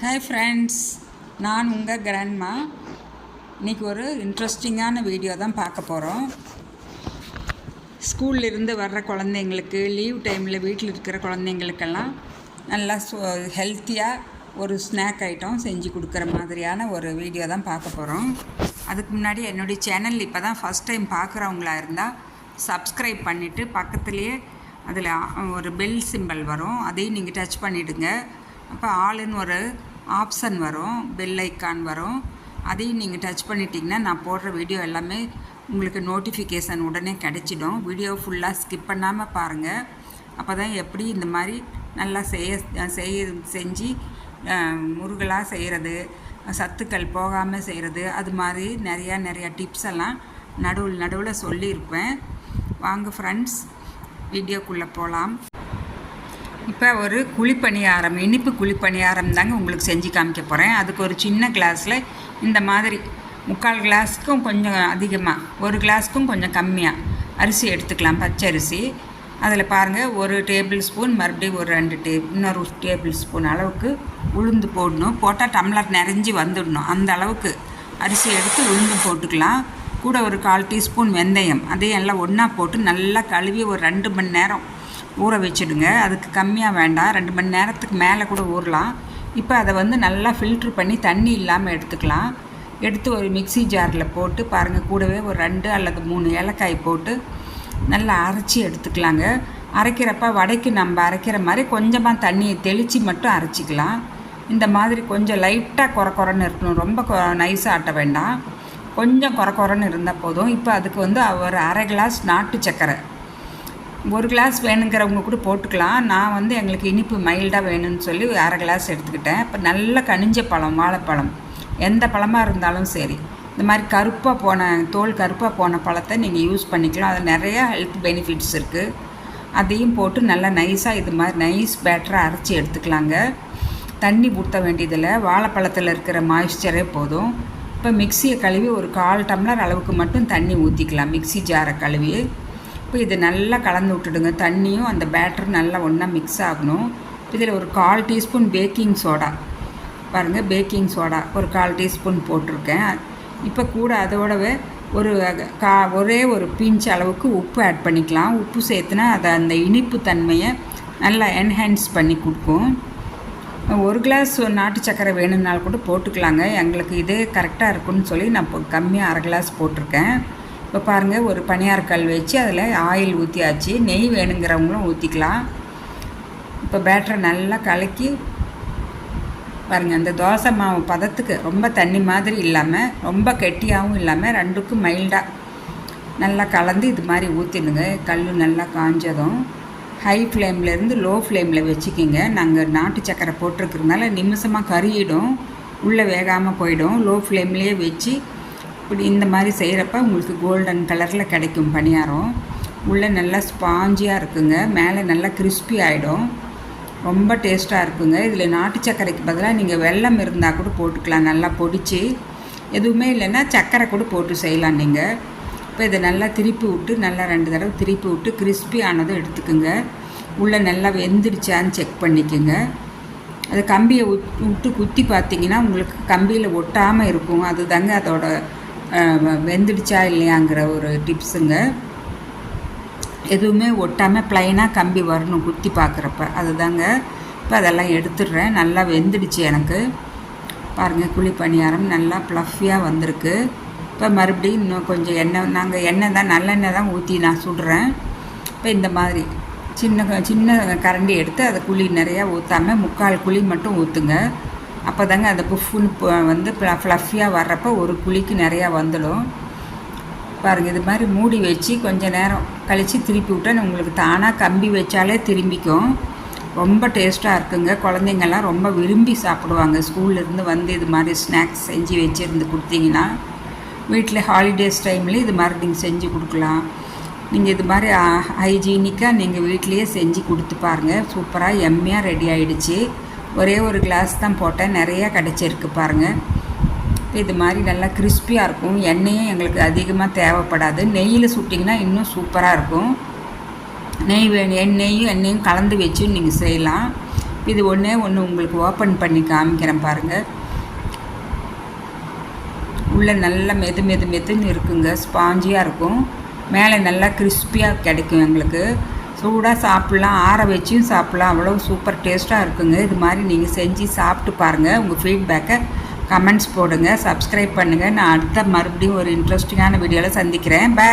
Hi friends நான் உங்கள் grandma இன்றைக்கி ஒரு இன்ட்ரெஸ்டிங்கான வீடியோ தான் பார்க்க போகிறோம் ஸ்கூல்லேருந்து வர்ற குழந்தைங்களுக்கு லீவ் டைமில் வீட்டில் இருக்கிற குழந்தைங்களுக்கெல்லாம் நல்லா ஹெல்த்தியாக ஒரு ஸ்நாக் ஐட்டம் செஞ்சு கொடுக்குற மாதிரியான ஒரு வீடியோ தான் பார்க்க போகிறோம் அதுக்கு முன்னாடி என்னுடைய சேனல் இப்போ தான் ஃபஸ்ட் டைம் பார்க்குறவங்களா இருந்தால் சப்ஸ்கிரைப் பண்ணிவிட்டு பக்கத்துலேயே அதில் ஒரு பெல் சிம்பல் வரும். அதையும் நீங்கள் டச் பண்ணிவிடுங்க அப்போ ஆளுன்னு ஒரு ஆப்ஷன் வரும் பெல் ஐக்கான் வரும். அதையும் நீங்கள் டச் பண்ணிட்டீங்கன்னா நான் போடுற வீடியோ எல்லாமே உங்களுக்கு நோட்டிஃபிகேஷன் உடனே கிடச்சிடும். வீடியோ ஃபுல்லாக ஸ்கிப் பண்ணாமல் பாருங்கள் அப்போ தான் எப்படி இந்த மாதிரி நல்லா செய்ய செய்ய செஞ்சு முருகலாக செய்கிறது சத்துக்கள் போகாமல் செய்கிறது அது மாதிரி நிறையா நிறையா டிப்ஸ் எல்லாம் நடுவில் நடுவில் சொல்லியிருப்பேன். வாங்க ஃப்ரெண்ட்ஸ் வீடியோக்குள்ளே போகலாம் இப்போ ஒரு குழிப்பணியாரம் இனிப்பு குழிப்பணியாரம் தாங்க உங்களுக்கு செஞ்சு காமிக்க போகிறேன் அதுக்கு ஒரு சின்ன கிளாஸில் இந்த மாதிரி முக்கால் கிளாஸுக்கும் கொஞ்சம் அதிகமாக ஒரு கிளாஸுக்கும் கொஞ்சம் கம்மியாக அரிசி எடுத்துக்கலாம் பச்சரிசி அதில் பாருங்கள் ஒரு டேபிள் ஸ்பூன் மறுபடியும் ஒரு ரெண்டு டே இன்னொரு டேபிள் ஸ்பூன் அளவுக்கு உளுந்து போடணும். போட்டால் டம்ளர் நிறைஞ்சி வந்துடணும். அந்த அளவுக்கு அரிசி எடுத்து உளுந்து போட்டுக்கலாம். கூட ஒரு கால் டீஸ்பூன் வெந்தயம் அதையும் எல்லாம் ஒன்றா போட்டு நல்லா கழுவி ஒரு ரெண்டு மணி நேரம் ஊற வச்சுடுங்க. அதுக்கு கம்மியாக வேண்டாம். ரெண்டு மணி நேரத்துக்கு மேலே கூட ஊறலாம். இப்போ அதை வந்து நல்லா ஃபில்ட்ரு பண்ணி தண்ணி இல்லாமல் எடுத்துக்கலாம். எடுத்து ஒரு மிக்சி ஜாரில் போட்டு பாருங்கள் கூடவே ஒரு ரெண்டு அல்லது மூணு ஏலக்காய் போட்டு நல்லா அரைச்சி எடுத்துக்கலாங்க. அரைக்கிறப்ப வடைக்கு நம்ம அரைக்கிற மாதிரி கொஞ்சமாக தண்ணியை தெளித்து மட்டும் அரைச்சிக்கலாம். இந்த மாதிரி கொஞ்சம் லைட்டாக குறை குறைன்னு இருக்கணும். ரொம்ப நைஸாக ஆட்ட வேண்டாம். கொஞ்சம் குறை குறைன்னு இருந்தால் போதும். இப்போ அதுக்கு வந்து ஒரு அரை கிளாஸ் நாட்டு சர்க்கரை ஒரு கிளாஸ் வேணுங்கிறவங்க கூட போட்டுக்கலாம். நான் வந்து எங்களுக்கு இனிப்பு மைல்டாக வேணும்னு சொல்லி அரை கிளாஸ் எடுத்துக்கிட்டேன். இப்போ நல்ல கனிஞ்ச பழம் வாழைப்பழம். எந்த பழமாக இருந்தாலும் சரி. இந்த மாதிரி கருப்பாக போன தோல் கருப்பாக போன பழத்தை நீங்கள் யூஸ் பண்ணிக்கலாம். அதில் நிறையா ஹெல்த் பெனிஃபிட்ஸ் இருக்குது அதையும் போட்டு நல்லா நைஸாக இது மாதிரி நைஸ் பேட்டராக அரைச்சி எடுத்துக்கலாங்க. தண்ணி ஊற்ற வேண்டியதில்லை. வாழைப்பழத்தில் இருக்கிற மாய்ஸ்சரே போதும். இப்போ மிக்சியை கழுவி ஒரு கால் டம்ளர் அளவுக்கு மட்டும் தண்ணி ஊற்றிக்கலாம் மிக்சி ஜாரை கழுவி. இப்போ இது நல்லா கலந்து விட்டுடுங்க. தண்ணியும் அந்த பேட்டரும் நல்லா ஒன்றா மிக்ஸ் ஆகணும். இதில் ஒரு கால் டீஸ்பூன் பேக்கிங் சோடா பாருங்கள் பேக்கிங் சோடா ஒரு கால் டீஸ்பூன் போட்டிருக்கேன். இப்போ கூட அதோடவே ஒரு கா ஒரே ஒரு பிஞ்ச் அளவுக்கு உப்பு ஆட் பண்ணிக்கலாம். உப்பு சேர்த்துனா அதை அந்த இனிப்பு தன்மையை நல்லா என்ஹான்ஸ் பண்ணி கொடுக்கும். ஒரு கிளாஸ் நாட்டு சக்கரை வேணும்னாலும் கூட போட்டுக்கலாங்க. எங்களுக்கு இதே கரெக்டாக இருக்குன்னு சொல்லி நான் இப்போ கம்மியாக அரை கிளாஸ் போட்டிருக்கேன். இப்போ பாருங்கள் ஒரு பனியாரக்கல் வச்சு அதில் ஆயில் ஊற்றியாச்சு நெய் வேணுங்கிறவங்களும் ஊற்றிக்கலாம் இப்போ பேட்டரை நல்லா கலக்கி பாருங்கள் அந்த தோசை மாவு பதத்துக்கு ரொம்ப தண்ணி மாதிரி இல்லாமல் ரொம்ப கெட்டியாகவும் இல்லாமல் ரெண்டுக்கும் மைல்டாக நல்லா கலந்து இது மாதிரி ஊற்றிடுங்க கல் நல்லா காஞ்சதும் ஹை ஃப்ளேம்லேருந்து லோ ஃப்ளேமில் வச்சுக்கிங்க. நாங்கள் நாட்டு சக்கரை போட்டிருக்கிறதுனால நிமிஷமாக கறியிடும் உள்ளே வேகாமல் போயிடும். லோ ஃப்ளேம்லேயே வச்சு இப்படி இந்த மாதிரி செய்கிறப்ப உங்களுக்கு கோல்டன் கலரில் கிடைக்கும் பணியாரம். உள்ளே நல்லா ஸ்பாஞ்சியாக இருக்குங்க. மேலே நல்லா கிறிஸ்பி ஆகிடும் ரொம்ப டேஸ்ட்டாக இருக்குங்க. இதில் நாட்டு சர்க்கரைக்கு பதிலாக நீங்கள் வெள்ளம் இருந்தால் கூட போட்டுக்கலாம். நல்லா பொடிச்சு. எதுவுமே இல்லைன்னா சர்க்கரை கூட போட்டு செய்யலாம் நீங்கள் இப்போ இதை நல்லா திருப்பி விட்டு நல்லா ரெண்டு தடவை திருப்பி விட்டு கிறிஸ்பி ஆனதும் எடுத்துக்குங்க. உள்ளே நல்லா வெந்துடுச்சான்னு செக் பண்ணிக்கோங்க. அது கம்பியை விட்டு குத்தி பார்த்தீங்கன்னா உங்களுக்கு கம்பியில் ஒட்டாமல் இருக்கும். அது தாங்க அதோட வெந்துடுச்சா இல்லையாங்கிற ஒரு டிப்ஸுங்க எதுவுமே ஒட்டாமல் ப்ளைனாக கம்பி வரணும் குத்தி பார்க்குறப்ப அதுதாங்க இப்போ அதெல்லாம் எடுத்துடுறேன். நல்லா வெந்துடுச்சு எனக்கு. பாருங்கள் குழி பணியாரம் நல்லா ப்ளஃபியாக வந்திருக்கு. இப்போ மறுபடியும் இன்னும் கொஞ்சம் எண்ணெய் நாங்கள் எண்ணெய் தான் நல்லெண்ணெய் தான் ஊற்றி நான் சுடுறேன். இப்போ இந்த மாதிரி சின்ன சின்ன கரண்டி எடுத்து அதை குழி நிறையா ஊற்றாமல் முக்கால் குழி மட்டும் ஊற்றுங்க அப்போ தாங்க அந்த புஃப்னு வந்து ஃப்ளஃபியாக வர்றப்போ ஒரு குழிக்கு நிறையா வந்துடும். பாருங்கள் இது மாதிரி மூடி வச்சு கொஞ்சம் நேரம் கழித்து திருப்பி விட்டால் உங்களுக்கு தானாக கம்பி வச்சாலே திரும்பிக்கும். ரொம்ப டேஸ்ட்டாக இருக்குங்க. குழந்தைங்கள்லாம் ரொம்ப விரும்பி சாப்பிடுவாங்க. ஸ்கூல்லேருந்து வந்து இது மாதிரி ஸ்நாக்ஸ் செஞ்சு வச்சுருந்து கொடுத்தீங்கன்னா வீட்டில் ஹாலிடேஸ் டைமில் இது மாதிரி நீங்கள் செஞ்சு கொடுக்கலாம். நீங்கள் இது மாதிரி ஹைஜீனிக்காக நீங்கள் வீட்லேயே செஞ்சு கொடுத்து பாருங்கள் சூப்பராக எம்மையாக ரெடி ஆகிடுச்சு ஒரே ஒரு கிளாஸ் தான் போட்டேன். நிறையா கிடச்சிருக்கு பாருங்கள் இது மாதிரி நல்லா கிறிஸ்பியாக இருக்கும். எண்ணெயும் எங்களுக்கு அதிகமாக தேவைப்படாது. நெய்யில் சுட்டிங்கன்னா இன்னும் சூப்பராக இருக்கும். நெய் வேணும் எண்ணெயும் எண்ணெயும் கலந்து வச்சு நீங்கள் செய்யலாம். இது ஒன்றே ஒன்று உங்களுக்கு ஓப்பன் பண்ணி காமிக்கிறேன் பாருங்கள் உள்ளே நல்லா மெது மெது மெதுன்னு இருக்குங்க. ஸ்பாஞ்சியாக இருக்கும். மேலே நல்லா கிறிஸ்பியாக கிடைக்கும் எங்களுக்கு. சூடாக சாப்பிட்லாம் ஆற வச்சும் சாப்பிட்லாம். அவ்வளோ சூப்பர் டேஸ்ட்டாக இருக்குங்க. இது மாதிரி நீங்கள் செஞ்சு சாப்பிட்டு பாருங்கள் உங்கள் ஃபீட்பேக்கை கமெண்ட்ஸ் போடுங்க. சப்ஸ்கிரைப் பண்ணுங்கள் நான் அடுத்த மறுபடியும் ஒரு இன்ட்ரெஸ்டிங்கான வீடியோவில் சந்திக்கிறேன். பை